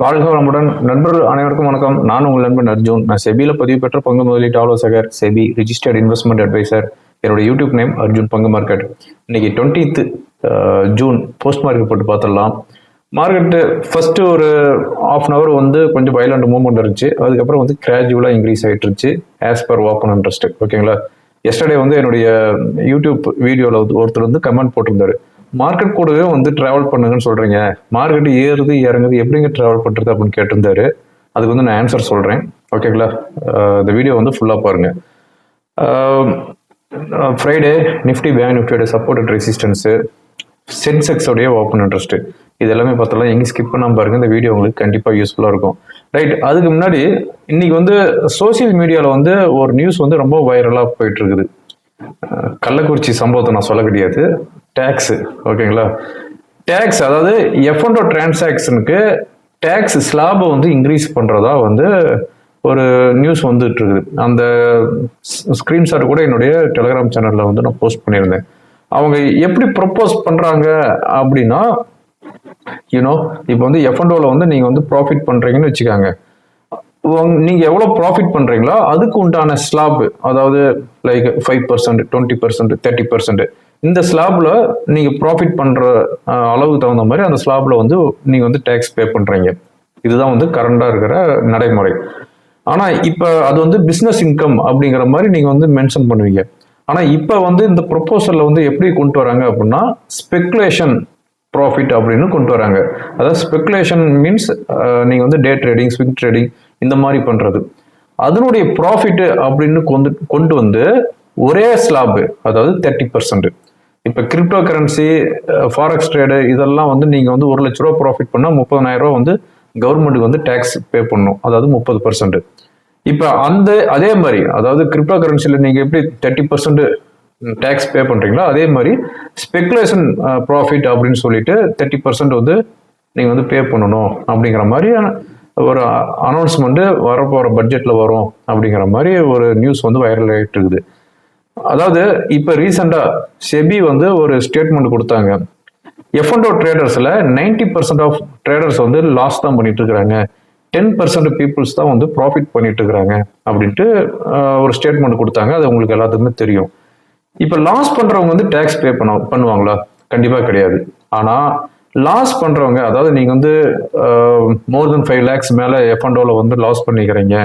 வாழ்க வளமுடன் நண்பர்கள் அனைவருக்கும் வணக்கம். நான் உங்கள் நண்பன் அர்ஜுன். நான் செபியில் பதிவு பெற்ற பங்கு முதலீட்டு ஆலோசகர் செபி ரிஜிஸ்டர்ட் இன்வெஸ்ட்மெண்ட் அட்வைசர் என்னோட யூடியூப் நேம் அர்ஜுன் பங்கு மார்க்கெட் இன்னைக்கு டுவெண்ட்டீத் ஜூன். போஸ்ட் மார்க்கெட் போட்டு பார்த்துடலாம். மார்க்கெட்டு ஃபர்ஸ்ட் ஒரு ஆஃப் அன் ஹவர் வந்து கொஞ்சம் வயலண்ட் மூவ்மெண்ட் இருந்துச்சு. அதுக்கப்புறம் வந்து கிராஜுவலாக இன்க்ரீஸ் ஆகிட்டு இருந்துச்சு. ஆஸ் பர் ஓப்பன் இன்ட்ரெஸ்ட் ஓகேங்களா எஸ்டர்டே வந்து என்னுடைய யூடியூப் வீடியோவில் ஒருத்தர் வந்து கமெண்ட் போட்டிருந்தாரு. மார்க்கெட் கூடவே வந்து ட்ராவல் பண்ணுங்கன்னு சொல்கிறீங்க மார்க்கெட் ஏறுது இறங்குது எப்படிங்க ட்ராவல் பண்ணுறது அப்படின்னு கேட்டிருந்தாரு. அதுக்கு வந்து நான் ஆன்சர் சொல்கிறேன் ஓகேங்களா இந்த வீடியோ வந்து ஃபுல்லாக பாருங்கள் ஃப்ரைடே நிஃப்டி பேங்க் நிஃப்டியோட சப்போர்ட் ரெசிஸ்டன்ஸு சென்செக்ஸோடைய ஓப்பன் இன்ட்ரெஸ்ட்டு இது எல்லாமே பார்த்தாலும் எங்கேயும் ஸ்கிப் பண்ணாம பாருங்க. இந்த வீடியோ உங்களுக்கு கண்டிப்பாக யூஸ்ஃபுல்லாக இருக்கும். ரைட் அதுக்கு முன்னாடி இன்றைக்கி வந்து சோஷியல் மீடியாவில் வந்து ஒரு நியூஸ் வந்து ரொம்ப வைரலாக போயிட்டுருக்குது கள்ளக்குறிச்சி சம்பவத்தை நான் சொல்ல கிடையாது. டேக்ஸ் ஓகேங்களா டேக்ஸ் அதாவது எஃப் எஃப்என்டோ டிரான்சாக்ஷனுக்கு டேக்ஸ் ஸ்லாபை வந்து இன்க்ரீஸ் பண்ணுறதா வந்து ஒரு நியூஸ் வந்துட்டு இருக்குது அந்த ஸ்க்ரீன்ஷாட் கூட என்னுடைய டெலிகிராம் சேனலில் வந்து நான் போஸ்ட் பண்ணியிருந்தேன். அவங்க எப்படி ப்ரப்போஸ் பண்ணுறாங்க அப்படின்னா யூனோ இப்போ வந்து எஃப்என்டோவில் வந்து நீங்கள் வந்து ப்ராஃபிட் பண்ணுறீங்கன்னு வச்சுக்காங்க. உங்க- நீங்கள் எவ்வளோ ப்ராஃபிட் பண்ணுறீங்களோ அதுக்கு உண்டான ஸ்லாப் அதாவது like five percent twenty percent thirty percent இந்த ஸ்லாப்ல நீங்க ப்ராஃபிட் பண்ற அளவுக்கு தகுந்த மாதிரி அந்த ஸ்லாப்ல வந்து நீங்க வந்து டேக்ஸ் பே பண்றீங்க. இதுதான் வந்து கரண்டா இருக்கிற நடைமுறை. ஆனா இப்ப அது வந்து பிசினஸ் இன்கம் அப்படிங்கிற மாதிரி நீங்க வந்து மென்ஷன் பண்ணுவீங்க. ஆனா இப்ப வந்து இந்த ப்ரொபோசல்ல வந்து எப்படி கொண்டு வராங்க அப்படின்னா ஸ்பெகுலேஷன் ப்ராஃபிட் அப்படின்னு கொண்டு வராங்க. அதாவது ஸ்பெகுலேஷன் மீன்ஸ் நீங்கள் வந்து டே ட்ரேடிங் ஸ்விங் ட்ரேடிங் இந்த மாதிரி பண்ணுறது அதனுடைய ப்ராஃபிட் அப்படின்னு கொண்டு கொண்டு வந்து ஒரே ஸ்லாப் அதாவது தேர்ட்டி பர்சன்ட் இப்போ கிரிப்டோ கரன்சி ஃபாரெக்ஸ் ட்ரேடு இதெல்லாம் வந்து நீங்கள் வந்து ஒரு லட்ச ரூபா ப்ராஃபிட் பண்ணால் முப்பதனாயிரம் ரூபா வந்து கவர்மெண்ட்டுக்கு வந்து டேக்ஸ் பே பண்ணணும். அதாவது முப்பது பர்சன்ட் இப்போ அந்த அதே மாதிரி அதாவது கிரிப்டோ கரன்சியில் நீங்கள் எப்படி தேர்ட்டி பர்சன்ட் டேக்ஸ் பே பண்ணுறீங்களோ அதே மாதிரி ஸ்பெகுலேஷன் ப்ராஃபிட் அப்படின்னு சொல்லிட்டு தேர்ட்டி பர்சன்ட் வந்து நீங்கள் வந்து பே பண்ணணும் அப்படிங்கிற மாதிரி ஒரு அனௌன்ஸ்மெண்ட்டு வரப்போகிற பட்ஜெட்டில் வரும் அப்படிங்கிற மாதிரி ஒரு நியூஸ் வந்து வைரல் ஆகிட்டு இருக்குது. அதாவது இப்போ ரீசெண்டாக செபி வந்து ஒரு ஸ்டேட்மெண்ட் கொடுத்தாங்க. எஃப் அண்ட் ட்ரேடர்ஸில் நைன்டி பர்சன்ட் ஆஃப் ட்ரேடர்ஸ் வந்து லாஸ் தான் பண்ணிட்டு இருக்கிறாங்க டென் பர்சன்ட் பீப்புள்ஸ் தான் வந்து ப்ராஃபிட் பண்ணிட்டு இருக்கிறாங்க அப்படின்ட்டு ஒரு ஸ்டேட்மெண்ட் கொடுத்தாங்க. அது உங்களுக்கு எல்லாத்துக்குமே தெரியும். இப்போ லாஸ் பண்றவங்க வந்து டேக்ஸ் பே பண்ண பண்ணுவாங்களா? கண்டிப்பா கிடையாது. ஆனா லாஸ் பண்றவங்க அதாவது நீங்க வந்து மோர் தென் ஃபைவ் லேக்ஸ் மேல எஃப்என்டோல வந்து லாஸ் பண்ணிக்கிறீங்க.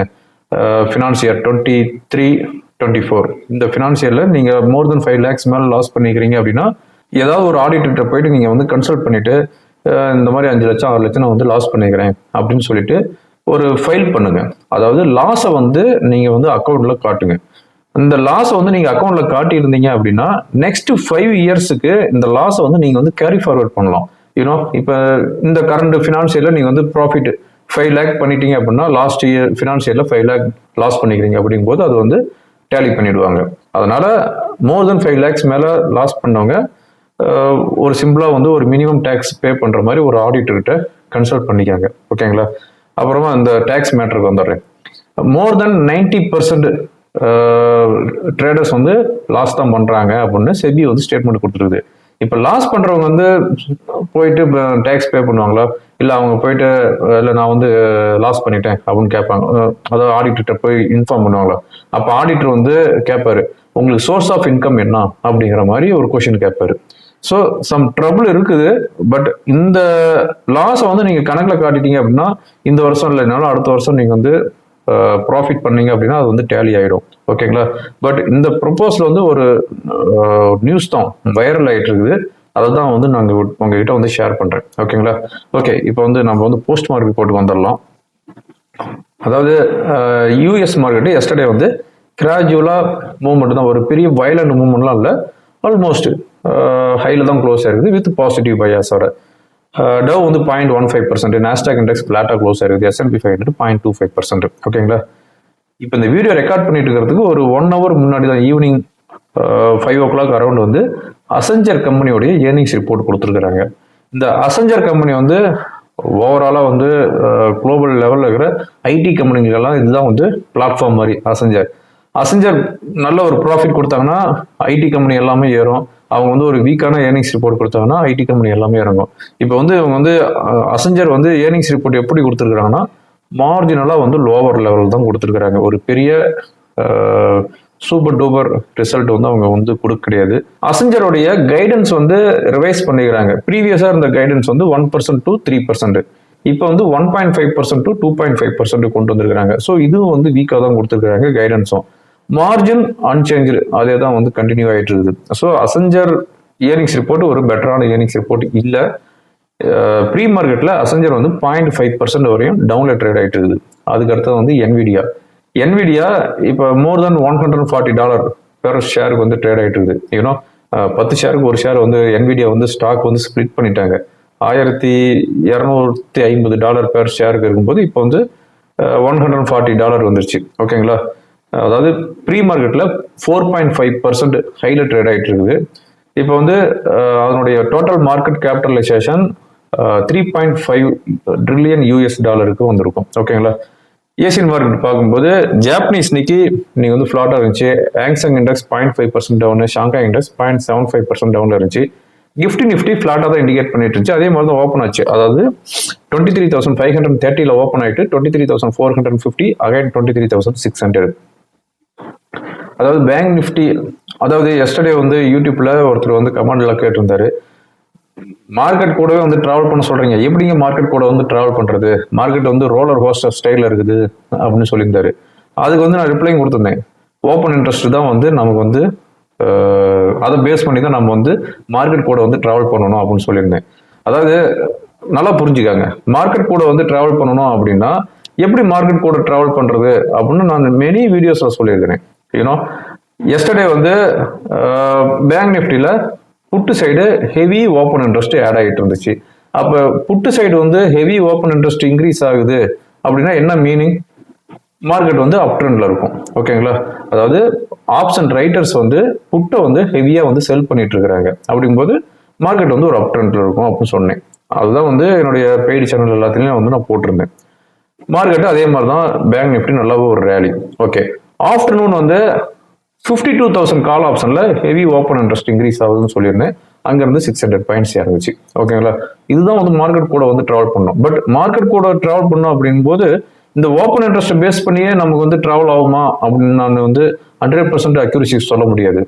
Finance year twenty three twenty four இந்த ஃபினான்ஷியலில் நீங்கள் மோர் தென் ஃபைவ் லேக்ஸ் மேலே லாஸ் பண்ணிக்கிறீங்க அப்படின்னா ஏதாவது ஒரு ஆடிட்டர்கிட்ட போயிட்டு நீங்கள் வந்து கன்சல்ட் பண்ணிட்டு இந்த மாதிரி அஞ்சு லட்சம் ஆறு லட்சம் நான் வந்து லாஸ் பண்ணிக்கிறேன் அப்படின்னு சொல்லிட்டு ஒரு ஃபைல் பண்ணுங்க. அதாவது லாஸை வந்து நீங்கள் வந்து அக்கௌண்ட்டில் காட்டுங்க. இந்த லாஸை வந்து நீங்கள் அக்கௌண்ட்டில் காட்டியிருந்தீங்க அப்படின்னா நெக்ஸ்ட் ஃபைவ் இயர்ஸுக்கு இந்த லாஸை வந்து நீங்கள் வந்து கேரி ஃபார்வர்ட் பண்ணலாம். யூனோ இப்போ இந்த கரண்ட் ஃபினான்ஷியலில் நீங்கள் வந்து ப்ராஃபிட் ஃபைவ் லேக் பண்ணிட்டீங்க அப்படின்னா லாஸ்ட் இயர் ஃபினான்ஷியலில் ஃபைவ் லேக் லாஸ் பண்ணிக்கிறீங்க அப்படிங்கும்போது அது வந்து டேலி பண்ணிடுவாங்க. அதனால மோர் தென் ஃபைவ் லேக்ஸ் மேல லாஸ் பண்ணவங்க ஒரு சிம்பிளா வந்து ஒரு மினிமம் டேக்ஸ் பே பண்ற மாதிரி ஒரு ஆடிட்டர்கிட்ட கன்சல்ட் பண்ணிக்காங்க ஓகேங்களா? அப்புறமா இந்த டேக்ஸ் மேட்டருக்கு வந்துடுறேன். More than ninety percent traders வந்து லாஸ் தான் பண்ணுறாங்க அப்படின்னு செபி வந்து ஸ்டேட்மெண்ட் கொடுத்துருக்குது. இப்போ லாஸ் பண்ணுறவங்க வந்து போயிட்டு டேக்ஸ் பே பண்ணுவாங்களா? இல்லை அவங்க போயிட்டு இல்லை நான் வந்து லாஸ் பண்ணிட்டேன் அப்படின்னு கேட்பாங்க. அதாவது ஆடிட்டர்கிட்ட போய் இன்ஃபார்ம் பண்ணுவாங்களா? அப்போ ஆடிட்டர் வந்து கேட்பாரு உங்களுக்கு சோர்ஸ் ஆஃப் இன்கம் என்ன? அப்படிங்கிற மாதிரி ஒரு கொஷின் கேட்பாரு. ஸோ சம் ட்ரபிள் இருக்குது பட் இந்த லாஸை வந்து நீங்கள் கணக்கில் காட்டிட்டீங்க அப்படின்னா இந்த வருஷம் இல்லைனாலும் அடுத்த வருஷம் நீங்கள் வந்து ப்ராஃபிட் பண்ணீங்க அப்படின்னா அது வந்து டேலி ஆகிடும் ஓகேங்களா பட் இந்த ப்ரொப்போஸில் வந்து ஒரு நியூஸ் தான் வைரல் ஆகிட்டு இருக்குது. அதை தான் வந்து நாங்கள் உங்ககிட்ட வந்து ஷேர் பண்ணுறேன் ஓகேங்களா ஓகே இப்போ வந்து நம்ம வந்து போஸ்ட் மார்க் போட்டு வந்துடலாம் அதாவது யூஎஸ் மார்க்கெட்டு எஸ்டர்டே வந்து கிராஜுவலாக மூவ்மெண்ட் தான். ஒரு பெரிய வயலண்ட் மூவ்மெண்ட்லாம் இல்லை. ஆல்மோஸ்ட் ஹையில் தான் க்ளோஸ் ஆயிருக்குது வித் பாசிட்டிவ் பயாஸோட டவ் வந்து point one five percent Nasdaq index ஃப்ளாட்டாக க்ளோஸ் ஆயிருக்குது. S and P five hundred point two five percent ஓகேங்களா இப்போ இந்த வீடியோ ரெக்கார்ட் பண்ணிட்டு இருக்கிறதுக்கு ஒரு ஒன் ஹவர் முன்னாடி தான் evening five o'clock around வந்து அசஞ்சர் கம்பெனியோடைய ஏர்னிங்ஸ் ரிப்போர்ட் கொடுத்துருக்குறாங்க. இந்த அசஞ்சர் கம்பெனி வந்து ஓவராலாக வந்து குளோபல் லெவலில் இருக்கிற ஐடி கம்பெனிகளுக்கெல்லாம் இதுதான் வந்து பிளாட்ஃபார்ம் மாதிரி அசஞ்சர் அசஞ்சர் நல்ல ஒரு ப்ராஃபிட் கொடுத்தாங்கன்னா ஐடி கம்பெனி எல்லாமே ஏறும். அவங்க வந்து ஒரு வீக்கான ஏர்னிங்ஸ் ரிப்போர்ட் கொடுத்தாங்கன்னா ஐடி கம்பெனி எல்லாமே இறங்கும். இப்போ வந்து இவங்க வந்து அசஞ்சர் வந்து ஏர்னிங்ஸ் ரிப்போர்ட் எப்படி கொடுத்துருக்குறாங்கன்னா மார்ஜினலாக வந்து லோவர் லெவல் தான் கொடுத்துருக்குறாங்க. ஒரு பெரிய சூப்பர் டூப்பர் ரிசல்ட் வந்து அவங்க வந்து கொடுக்க கிடையாது. அசஞ்சருடைய கைடன்ஸ் வந்து ரிவைஸ் பண்ணிக்கிறாங்க. ப்ரீவியஸாக இருந்த கைடன்ஸ் வந்து one percent to three percent இப்போ வந்து one point five percent to two point five percent கொண்டு வந்திருக்காங்க ஸோ இதுவும் வந்து வீக்காக தான் கொடுத்துருக்காங்க கைடன்ஸும் மார்ஜின் அன்சேஞ்சு அதே தான் வந்து கண்டினியூ ஆகிட்டு இருக்குது. ஸோ அசஞ்சர் இயரிங்ஸ் ரிப்போர்ட் ஒரு பெட்டரான இயர்னிங்ஸ் ரிப்போர்ட் இல்லை. ப்ரீ மார்க்கெட்டில் அசஞ்சர் வந்து பாயிண்ட் ஃபைவ் பர்சன்ட் வரையும் டவுன்ல ட்ரேட் ஆகிட்டு இருக்குது. அதுக்கு அடுத்தது வந்து என்விடியா என்விடியா இப்போ more than one hundred forty dollar per ஷேருக்கு வந்து ட்ரேட் ஆகிட்டு இருக்குது யூனோ பத்து ஷேருக்கு ஒரு ஷேர் வந்து என்விடியா வந்து ஸ்டாக் வந்து ஸ்ப்ளிட் பண்ணிட்டாங்க. ஆயிரத்தி இரநூத்தி ஐம்பது டாலர் பேர் ஷேருக்கு இருக்கும்போது இப்போ வந்து ஒன் ஹண்ட்ரட் ஃபார்ட்டி டாலர் வந்துருச்சு. ஓகேங்களா அதாவது ப்ரீ மார்க்கெட்டில் ஃபோர் பாயிண்ட் ஃபைவ் பர்சன்ட் ஹையில் ட்ரேட் ஆகிட்டு இருக்குது. இப்போ வந்து அதனுடைய total market capitalisation three point five trillion US டாலருக்கு வந்திருக்கும். ஓகேங்களா ஏசியன் மார்க்கெட் பார்க்கும்போது ஜாப்பனீஸ் நிக்கி நீங்கள் வந்து ஃப்ளாட்டாக இருந்துச்சு. Hang Seng index point five percent down Shanghai index point seven five percent டவுனில் இருந்துச்சு. நிஃப்டி நிஃப்டி ஃப்ளாட்டாக தான் இண்டிகேட் பண்ணிட்டு இருந்துச்சு. அதே மாதிரி தான் ஓப்பன் ஆச்சு. அதாவது twenty three thousand five hundred தேர்ட்டியில் open ஆயிட்டு twenty three thousand four hundred fifty again twenty three thousand six hundred அதாவது பேங்க் நிஃப்டி அதாவது எஸ்டர்டே வந்து யூடியூப்ல ஒருத்தர் வந்து கமெண்ட்ல கேட்டிருந்தாரு. மார்க்கெட் கூடவே வந்து டிராவல் பண்ண சொல்றீங்க. எப்படிங்க மார்க்கெட் கூட வந்து டிராவல் பண்றது? மார்க்கெட் வந்து ரோலர் ஹோஸ்டர் ஸ்டைல இருக்குது அப்படின்னு சொல்லியிருந்தாரு. அதுக்கு வந்து நான் ரிப்ளைங் கொடுத்துருந்தேன். ஓப்பன் இன்ட்ரெஸ்ட் தான் வந்து நமக்கு வந்து அதை பேஸ் பண்ணி தான் நம்ம வந்து மார்க்கெட் கூட வந்து டிராவல் பண்ணணும் அப்படின்னு சொல்லியிருந்தேன். அதாவது நல்லா புரிஞ்சுக்காங்க. மார்க்கெட் கூட வந்து டிராவல் பண்ணணும் அப்படின்னா எப்படி மார்க்கெட் கூட டிராவல் பண்றது அப்படின்னு நான் மெனி வீடியோஸ்ல சொல்லியிருக்கிறேன். யூனோ எஸ்டர்டே வந்து பேங்க் நிஃப்டியில் put side heavy open interest add ஆகிட்டு இருந்துச்சு. அப்போ புட்டு சைடு வந்து ஹெவி ஓப்பன் இன்ட்ரெஸ்ட் இன்க்ரீஸ் ஆகுது அப்படின்னா என்ன மீனிங் மார்க்கெட் வந்து அப் ட்ரெண்ட்ல இருக்கும். ஓகேங்களா அதாவது ஆப்ஷன் ரைட்டர்ஸ் வந்து புட்டை வந்து ஹெவியாக வந்து செல் பண்ணிட்டு இருக்கிறாங்க. அப்படிங்கும்போது மார்க்கெட் வந்து ஒரு அப் ட்ரெண்ட்ல இருக்கும் அப்படின்னு சொன்னேன். அதுதான் வந்து என்னுடைய பெய்டு சேனல் எல்லாத்துலேயும் வந்து நான் போட்டிருந்தேன். மார்க்கெட்டு அதே மாதிரி தான் பேங்க் நிஃப்டி நல்லாவே ஒரு ரேலி ஓகே ஆஃப்டர்நூன் வந்து ஃபிஃப்டி டூ தௌசண்ட் கால் ஆப்ஷனில் ஹெவி ஓப்பன் இன்ட்ரெஸ்ட் இன்க்ரீஸ் ஆகுதுன்னு சொல்லியிருந்தேன். அங்கேருந்து சிக்ஸ் ஹண்ட்ரட் பாயிண்ட்ஸ் இறங்குச்சு ஓகேங்களா இதுதான் வந்து மார்க்கெட் கூட வந்து ட்ராவல் பண்ணோம். பட் மார்க்கெட் கூட ட்ராவல் பண்ணோம் அப்படிங்கும்போது இந்த ஓப்பன் இன்ட்ரெஸ்ட்டை பேஸ் பண்ணியே நமக்கு வந்து ட்ராவல் ஆகுமா? அப்படின்னு நான் வந்து ஹண்ட்ரட் பர்சன்ட் அக்யூரசி சொல்ல முடியாது.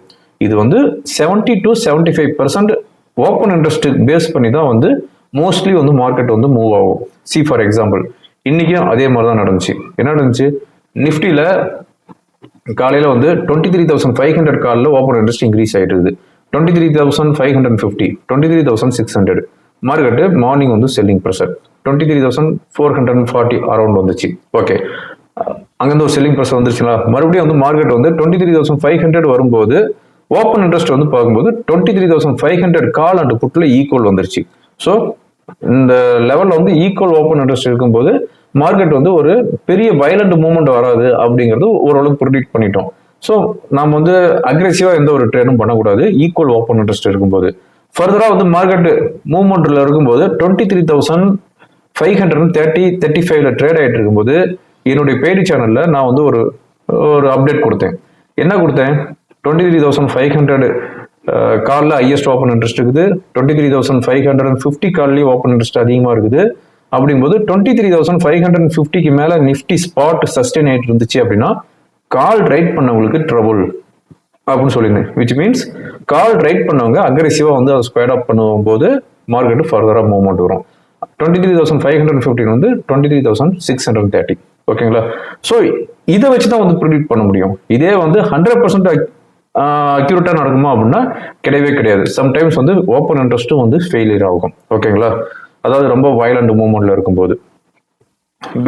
இது வந்து seventy to seventy five percent open interest base பண்ணி தான் வந்து மோஸ்ட்லி வந்து மார்க்கெட் வந்து மூவ் ஆகும். சி ஃபார் எக்ஸாம்பிள் இன்றைக்கும் அதே மாதிரி தான் நடந்துச்சு. என்ன நடந்துச்சு? நிஃப்டியில் காலையில் வந்து twenty three thousand five hundred காலில் ஓப்பன் இன்ட்ரெஸ்ட் இன்க்ரீஸ் ஆகிட்டு இருக்குது twenty three thousand five hundred fifty twenty three thousand six hundred market morning வந்து selling pressure twenty three thousand four hundred forty around வந்துச்சு. ஓகே அங்கேருந்து ஒரு selling pressure வந்துருச்சுங்களா? மறுபடியும் வந்து மார்க்கெட் வந்து twenty three thousand five hundred வரும்போது open interest வந்து பார்க்கும்போது twenty three thousand five hundred call and புட்டில் equal வந்துருச்சு. ஸோ இந்த லெவலில் வந்து ஈக்குவல் ஓப்பன் இன்ட்ரெஸ்ட் இருக்கும்போது மார்க்கெட் வந்து ஒரு பெரிய வயலண்ட் மூவ்மெண்ட் வராது அப்படிங்கிறது ஓரளவுக்கு ப்ரிடிக்ட் பண்ணிட்டோம். ஸோ நம்ம வந்து அக்ரெசிவாக எந்த ஒரு ட்ரேடும் பண்ணக்கூடாது. ஈக்குவல் ஓப்பன் இன்ட்ரெஸ்ட் இருக்கும்போது. ஃபர்தராக வந்து மார்க்கெட் மூவ்மெண்ட்டில் இருக்கும்போது twenty three thousand five hundred thirty thirty ஃபைவ்ல ட்ரேட் ஆகிட்டு இருக்கும்போது என்னுடைய பேடி சேனலில் நான் வந்து ஒரு ஒரு அப்டேட் கொடுத்தேன். என்ன கொடுத்தேன்? Twenty three thousand five hundred காலில் ஹையஸ்ட் ஓப்பன் இன்ட்ரெஸ்ட் இருக்குது. Twenty three thousand five hundred and fifty கால்லேயும் open interest அதிகமாக இருக்குது. அப்படிங்கும்போது twenty three thousand five hundred and ஃபிஃப்டிக்கு மேலே நிஃப்டி ஸ்பாட் சஸ்டெயின் ஆகிட்டு இருந்துச்சு அப்படின்னா கால் ரைட் பண்ணவங்களுக்கு ட்ரபுள் அப்படின்னு சொல்லியிருந்தேன் விச் மீன்ஸ் கால் ரைட் பண்ணவங்க அக்ரெசிவாக வந்து அதை ஸ்கொயர் அப் பண்ணும்போது மார்க்கெட்டு ஃபர்தராக மூவ்மெண்ட் வரும். Twenty three thousand five hundred fifteen வந்து twenty three thousand six hundred thirty ஓகேங்களா? ஸோ இதை வச்சு தான் வந்து ப்ரிடிக்ட் பண்ண முடியும். இதே வந்து ஹண்ட்ரட் பர்சன்ட் அக்யூரேட்டாக நடக்குமா அப்படின்னா கிடையவே கிடையாது. சம்டைம்ஸ் வந்து ஓப்பன் இன்ட்ரெஸ்ட்டும் வந்து ஃபெயிலியர் ஆகும். ஓகேங்களா? அதாவது ரொம்ப வயலண்ட் மூவ்மெண்ட்ல இருக்கும்போது.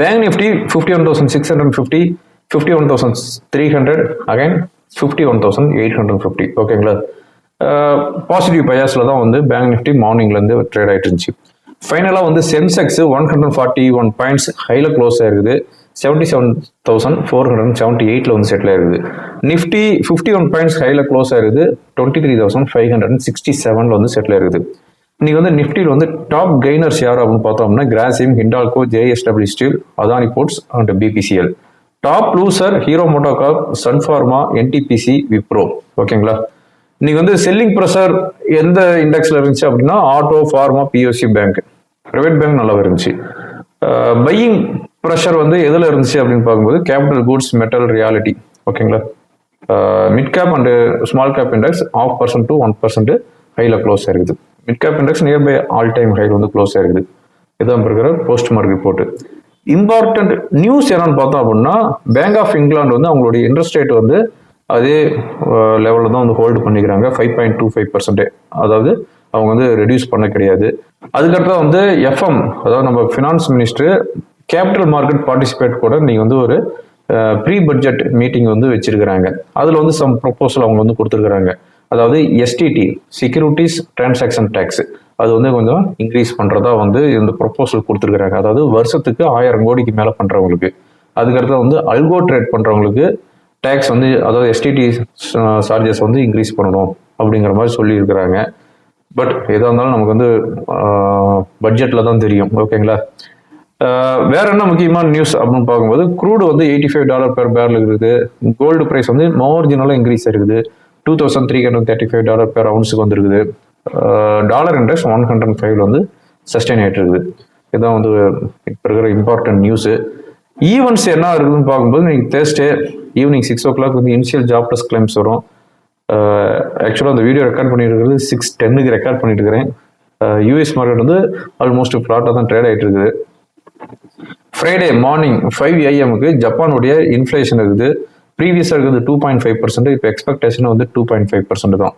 Bank Nifty fifty one thousand six hundred fifty fifty one thousand three hundred again fifty one thousand eight hundred fifty ஓகேங்களா பாசிட்டிவ் பயாஸில் தான் வந்து பேங்க் நிஃப்டி மார்னிங்லேருந்து ட்ரேட் ஆகிட்டு இருந்துச்சு. ஃபைனலாக வந்து Sensex one hundred forty one points ஹையில் க்ளோஸ் ஆயிருக்குது. Seventy seven thousand four hundred seventy எயிட்டில் வந்து செட்டில் ஆயிருக்குது. நிஃப்டி ஃபிஃப்டி ஒன் பாயிண்ட்ஸ் ஹையில் க்ளோஸ் ஆயிருக்குது. Twenty three thousand five hundred sixty செவனில் வந்து செட்டில் ஆயிருக்குது. இன்னைக்கு வந்து நிஃப்டியில் வந்து டாப் கெய்னர்ஸ் யார் அப்படின்னு பார்த்தோம்னா Grasim Hindalco JSW steel Adani ports and BPCL top loser Hero Motocorp Sun Pharma NTPC Wipro ஓகேங்களா இன்னைக்கு வந்து செல்லிங் ப்ரெஷர் எந்த இண்டெக்ஸில் இருந்துச்சு அப்படின்னா auto pharma POC bank private bank நல்லா இருந்துச்சு. பையிங் ப்ரெஷர் வந்து எதில் இருந்துச்சு அப்படின்னு பார்க்கும்போது கேபிட்டல் கூட்ஸ் மெட்டல் ரியாலிட்டி ஓகேங்களா mid cap and small cap index half percent to one percent ஹையில் க்ளோஸ் ஆயிருக்குது. Mid cap index nearby all time high வந்து க்ளோஸ் ஆயிருக்குது. இதான் இருக்கிற post market report important news என்னன்னு பார்த்தோம் அப்படின்னா பேங்க் ஆஃப் இங்கிலாந்து வந்து அவங்களுடைய இன்ட்ரெஸ்ட் ரேட் வந்து அதே லெவலில் தான் வந்து ஹோல்டு பண்ணிக்கிறாங்க. ஃபைவ் பாயிண்ட் டூ ஃபைவ் பர்சன்டே அதாவது அவங்க வந்து ரெடியூஸ் பண்ண கிடையாது. அதுக்கடுத்து வந்து எஃப்எம் அதாவது நம்ம finance minister capital market participate கூட நீங்கள் வந்து ஒரு ப்ரீ பட்ஜெட் மீட்டிங் வந்து வச்சிருக்கிறாங்க. அதில் வந்து சம் ப்ரொப்போசல் அவங்க வந்து கொடுத்துருக்குறாங்க. அதாவது எஸ்டிடி செக்யூரிட்டிஸ் டிரான்சாக்ஷன் டேக்ஸ் அது வந்து கொஞ்சம் இன்க்ரீஸ் பண்ணுறதா வந்து இந்த ப்ரொப்போசல் கொடுத்துருக்குறாங்க. அதாவது வருஷத்துக்கு ஆயிரம் கோடிக்கு மேலே பண்ணுறவங்களுக்கு அதுக்கடுத்து வந்து அல்கோ ட்ரேட் பண்ணுறவங்களுக்கு டேக்ஸ் வந்து அதாவது எஸ்டிடி சார்ஜஸ் வந்து இன்க்ரீஸ் பண்ணணும் அப்படிங்கிற மாதிரி சொல்லியிருக்கிறாங்க. பட் எதாக இருந்தாலும் நமக்கு வந்து பட்ஜெட்டில் தான் தெரியும். ஓகேங்களா வேற என்ன முக்கியமான நியூஸ் அப்படின்னு பார்க்கும்போது க்ரூடு வந்து eighty five dollar per barrel இருக்குது. கோல்டு ப்ரைஸ் வந்து மார்ஜினலாக இன்க்ரீஸ் இருக்குது. Two thousand three hundred thirty five dollar per அவுன்ஸுக்கு வந்துருக்குது. டாலர் இன்ட்ரெஸ்ட் ஒன் ஹண்ட்ரட் ஃபைவ்ல வந்து சஸ்டைன் ஆகிட்டு இருக்குது. இதுதான் வந்து இப்போ இருக்கிற இம்பார்ட்டன்ட் நியூஸு ஈவெண்ட்ஸ் என்ன இருக்குதுன்னு பார்க்கும்போது நீங்கள் Thursday evening six o'clock வந்து இனிஷியல் ஜாப்லெஸ் கிளைம்ஸ் வரும். ஆக்சுவலாக அந்த வீடியோ ரெக்கார்ட் பண்ணிட்டு இருக்கிறது சிக்ஸ் டென்னுக்கு ரெக்கார்ட் பண்ணிட்டு இருக்கிறேன். யூஎஸ் மார்க்கெட் வந்து ஆல்மோஸ்ட் ஃப்ளாட்டாக தான் ட்ரேட் ஆகிட்டு இருக்குது. ஃப்ரைடே மார்னிங் ஃபைவ் ஏஎம்க்கு ஜப்பானுடைய இன்ஃப்ளேஷன் இருக்குது. ப்ரீவியஸாக இருக்குது டூ பாயிண்ட் ஃபைவ் பர்சன்ட் இப்போ எக்ஸ்பெக்டேஷன் வந்து டூ பாயிண்ட் ஃபைவ் பர்சன்ட் தான்.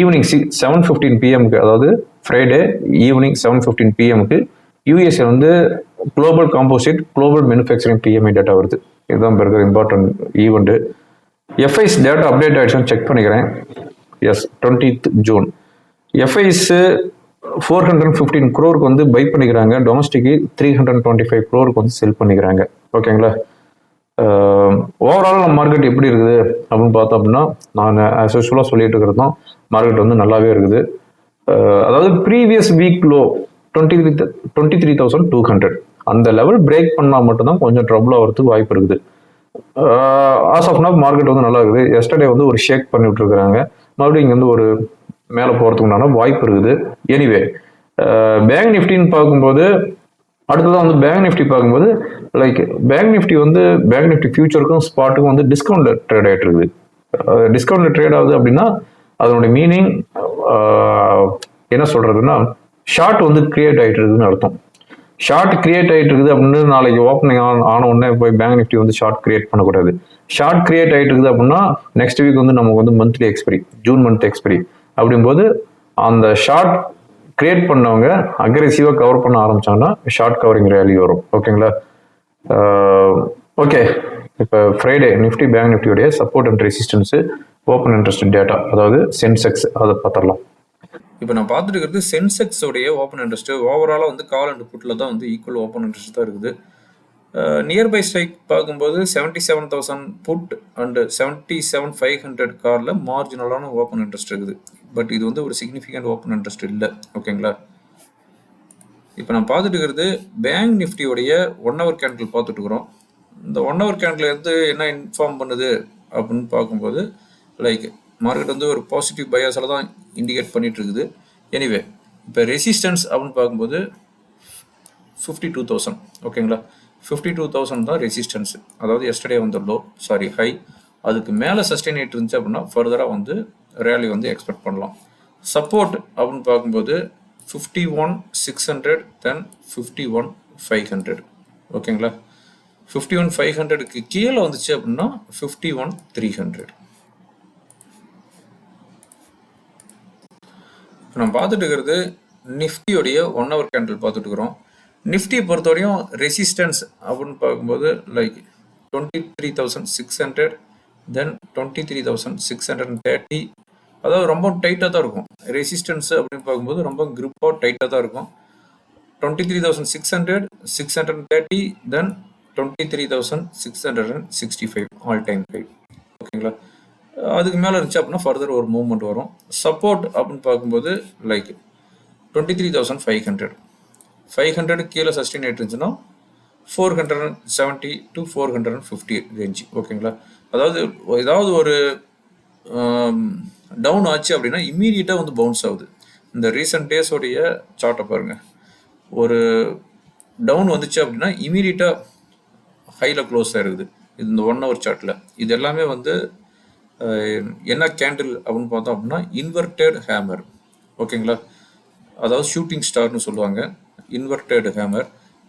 ஈவினிங் சிக்ஸ் செவன் ஃபிஃப்டீன் பிஎம்க்கு அதாவது ஃப்ரைடே ஈவினிங் செவன் ஃபிஃப்டீன் பிஎம்க்கு யூஎஸ்ஏ வந்து global composite global manufacturing PMI data வருது. இதுதான் இப்போ இருக்கிற important event FIIs data update ஆகிடுச்சுன்னு check பண்ணிக்கிறேன். Yes twentieth June FIIs four hundred fifteen க்ரோருக்கு வந்து பை பண்ணிக்கிறாங்க. டொமஸ்டிக்கு த்ரீ ஹண்ட்ரட் டுவெண்ட்டி ஃபைவ் க்ரோருக்கு வந்து செல் பண்ணிக்கிறாங்க. ஓகேங்களா ஓவரால் நம்ம மார்க்கெட் எப்படி இருக்குது அப்படின்னு பார்த்தோம் அப்படின்னா நான் ஆஸ் யூஸ்வலாக சொல்லிட்டு இருக்கிறது தான் மார்க்கெட் வந்து நல்லாவே இருக்குது. அதாவது previous week low twenty three twenty three thousand two hundred அந்த லெவல் பிரேக் பண்ணால் மட்டும்தான் கொஞ்சம் ட்ரபுள் ஆகிறதுக்கு வாய்ப்பு இருக்குது. ஆஸ் ஆஃப் நவ் மார்க்கெட் வந்து நல்லா இருக்குது. எஸ்டர்டே வந்து ஒரு ஷேக் பண்ணி விட்டுருக்குறாங்க. மறுபடியும் இங்கே வந்து ஒரு மேலே போகிறதுக்குண்டான வாய்ப்பு இருக்குது. எனிவே பேங்க் நிஃப்டின்னு பார்க்கும்போது அடுத்ததாக வந்து பேங்க் நிஃப்டி பார்க்கும்போது லைக் பேங்க் நிஃப்டி வந்து பேங்க் நிஃப்டி ஃபியூச்சருக்கும் ஸ்பாட்டுக்கும் வந்து டிஸ்கவுண்ட் ட்ரேட் ஆகிட்டு இருக்குது. டிஸ்கவுண்ட் ட்ரேட் ஆகுது அப்படின்னா அதனுடைய மீனிங் என்ன சொல்கிறதுன்னா ஷார்ட் வந்து கிரியேட் ஆகிட்டு இருக்குதுன்னு அர்த்தம். ஷார்ட் கிரியேட் ஆகிட்டு இருக்குது அப்படின்னு நாளைக்கு ஓப்பனிங் ஆன உடனே போய் பேங்க் நிஃப்டி வந்து ஷார்ட் கிரியேட் பண்ணக்கூடாது. ஷார்ட் கிரியேட் ஆகிட்டு இருக்குது அப்படின்னா நெக்ஸ்ட் வீக் வந்து நமக்கு வந்து monthly expiry June month expiry அப்படிங்கும்போது அந்த ஷார்ட் கிரியேட் பண்ணவங்க அக்ரெசிவாக கவர் பண்ண ஆரம்பிச்சாங்கன்னா ஷார்ட் கவரிங் ரேலி வரும். ஓகேங்களா ஓகே இப்போ Friday Nifty bank நிஃப்டியோடைய support and resistance open interest data அதாவது சென்செக்ஸ் அதை பார்த்துடலாம். இப்போ நான் பார்த்துட்டு இருக்கிறது சென்செக்ஸோடைய ஓப்பன் இன்ட்ரெஸ்ட் ஓவராலாக வந்து கால் அண்ட் புட்டில் தான் வந்து ஈக்குவல் ஓப்பன் இன்ட்ரெஸ்ட் தான் இருக்குது. நியர்பை ஸ்ட்ரைக் பார்க்கும்போது seventy seven thousand put and seventy seven five hundred காரில் மார்ஜினலான ஓப்பன் இன்ட்ரெஸ்ட் இருக்குது. பட் இது வந்து ஒரு சிக்னிஃபிகண்ட் ஓப்பன் இன்ட்ரெஸ்ட் இல்லை. ஓகேங்களா இப்போ நான் பார்த்துட்டு இருக்கிறது பேங்க் நிஃப்டியோடைய ஒன் ஹவர் கேண்டில் பார்த்துட்டு இருக்கிறோம். இந்த ஒன் ஹவர் கேண்டில் வந்து என்ன இன்ஃபார்ம் பண்ணுது அப்படின்னு பார்க்கும்போது லைக் மார்க்கெட் வந்து ஒரு பாசிட்டிவ் பயாஸில் தான் இண்டிகேட் பண்ணிட்டு இருக்குது எனிவே இப்போ ரெசிஸ்டன்ஸ் அப்படின்னு பார்க்கும்போது ஃபிஃப்டி டூ தௌசண்ட் ஓகேங்களா ஃபிஃப்டி டூ தௌசண்ட் தான் ரெசிஸ்டன்ஸ் அதாவது எஸ்டர்டே வந்து லோ சாரி ஹை அதுக்கு மேலே சஸ்டெயின் ஆகிட்டு இருந்துச்சு அப்படின்னா ஃபர்தராக வந்து ரேலி வந்து எக்ஸ்பெக்ட் பண்ணலாம். சப்போர்ட் அப்படின்னு பார்க்கும்போது fifty one six hundred then fifty one five hundred ஓகேங்களா ஃபிஃப்டி ஒன் ஃபைவ் ஹண்ட்ரடுக்கு கீழே வந்துச்சு அப்படின்னா ஃபிஃப்டி ஒன் த்ரீ ஹண்ட்ரட் இப்போ நம்ம பார்த்துட்டு இருக்கிறது நிஃப்டியோடைய ஒன் ஹவர் கேண்டில் பார்த்துட்டு இருக்கிறோம். நிஃப்டியை பொறுத்தவரையும் ரெசிஸ்டன்ஸ் அப்படின்னு பார்க்கும்போது like twenty three thousand six hundred then twenty three thousand six hundred and thirty அதாவது ரொம்ப டைட்டாக தான் இருக்கும். ரெசிஸ்டன்ஸ் அப்படின்னு பார்க்கும்போது ரொம்ப கிரிப்பாக டைட்டாக தான் இருக்கும். Twenty three thousand six hundred six hundred thirty then twenty three thousand six hundred and sixty five all time five ஓகேங்களா அதுக்கு மேலே இருந்துச்சு அப்படின்னா ஃபர்தர் ஒரு மூவ்மெண்ட் வரும். சப்போர்ட் அப்படின்னு பார்க்கும்போது like twenty three thousand five hundred five hundred கீழே சஸ்டெயின் ஆகிட்டு இருந்துச்சுன்னா four hundred and seventy to four hundred and fifty range ஓகேங்களா அதாவது ஏதாவது ஒரு டவுன் ஆச்சு அப்படின்னா இம்மீடியட்டாக வந்து பவுன்ஸ் ஆகுது. இந்த ரீசெண்ட் டேஸோடைய சார்ட்டை பாருங்கள் ஒரு டவுன் வந்துச்சு அப்படின்னா இமீடியட்டாக ஹையில் க்ளோஸ் ஆயிருக்குது. இது இந்த ஒன் ஹவர் சார்ட்டில் இது எல்லாமே வந்து என்ன கேண்டில் அப்படின்னு பார்த்தோம் அப்படின்னா இன்வெர்டட் ஹேமர் ஓகேங்களா? அதாவது ஷூட்டிங் ஸ்டார்னு சொல்லுவாங்க. இன்வெர்டட் ஹேமர்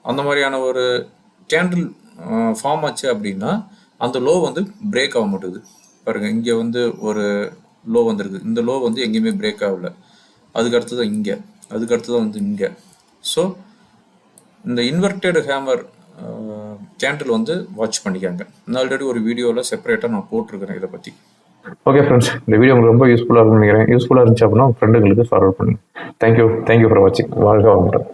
அந்த மாதிரியான ஒரு கேண்டில் ஃபார்ம் ஆச்சு அப்படின்னா அந்த லோ வந்து பிரேக் ஆக மாட்டேங்குது பாருங்கள் இங்கே வந்து ஒரு லோ வந்திருக்கு. இந்த லோ வந்து எங்கேயுமே பிரேக் ஆகல. அதுக்கு அடுத்தது இங்கே. அதுக்கு அடுத்தது வந்து இங்கே. ஸோ இந்த இன்வெர்டட் ஹேமர் கேண்டில் வந்து வாட்ச் பண்ணிக்காங்க. நான் ஆல்ரெடி ஒரு வீடியோவில் செப்பரேட்டாக நான் போட்டிருக்கிறேன் இதை பற்றி ஓகே ஃப்ரெண்ட்ஸ் இந்த வீடியோ உங்களுக்கு ரொம்ப யூஸ்ஃபுல்லாக இருக்கும்னு நினைக்கிறேன். யூஸ்ஃபுல்லாக இருந்துச்சு அப்படின்னா ஃப்ரெண்டுங்களுக்கு ஃபார்வர்ட் பண்ணுங்க. Thank you thank you for வாட்சிங் வாழ்க வளமுடன்.